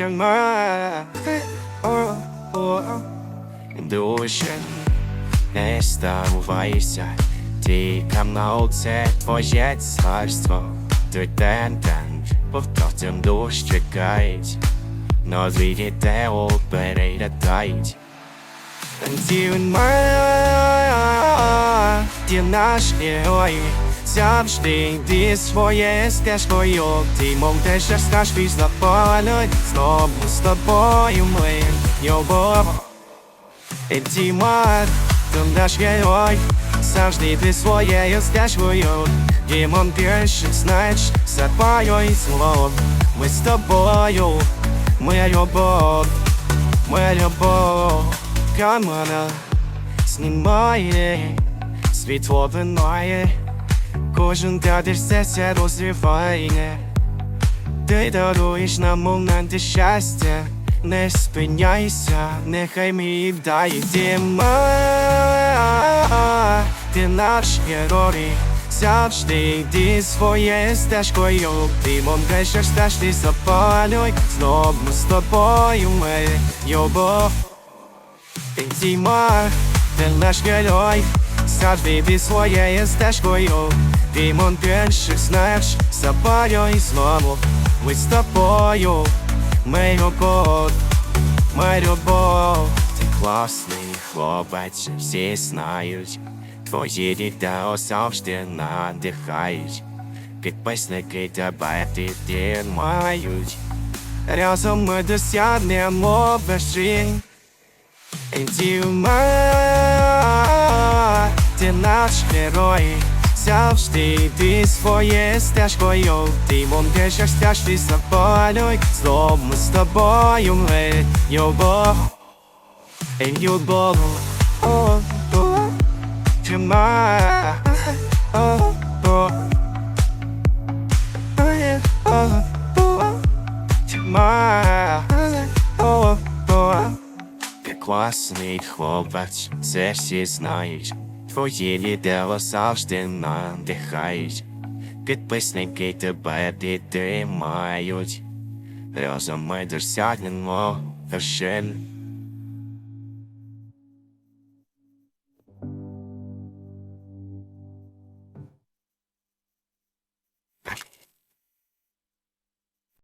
тьма Дуже не ставайся Ті канал це твоє царство. Ти тен тен повторцем душ чекають. Но звідти те переглядають Танцюємо, ти наш герой Завжди йди своє стежкою Ти мов те, що скаж після полють Знову з тобою ми. Любов І ти ти наш герой. Завжди йди своєю стежкою Дімон перших знаєш за твоєю слов Ми з тобою, моя любов Моя любов, камера знімає Світло винає Кожен кадр серця розвиває. Ти даруєш нам моменти щастя. Не спиняйся, нехай мій дає Діма Ти наш герой Завжди йди своє стежкою. Ти монкаєш стежки запалюй. Знову з тобою ми любов Ти ти наш герой. Завжди йди своєю стежкою Ти монкаєш знаєш Запалюй знову. Ми з тобою Ми любов Ми любов. Ти класний хлопець Всі знають. Твої відео завжди надихають. Підписники тебе підтримають Разом ми досягнемо вершин. Інтима Ти наш герой Завжди йди своє стежкою Ти монкеш стежки запалюй? Знову ми з тобою ми І любов. О, о, Тьма О, о Е, о, о, Тьма О, о ти класний хлопець, це всі знають. Твої відео завжди надихають. Підписники тебе підтримають. Разом ми досягнемо вершин.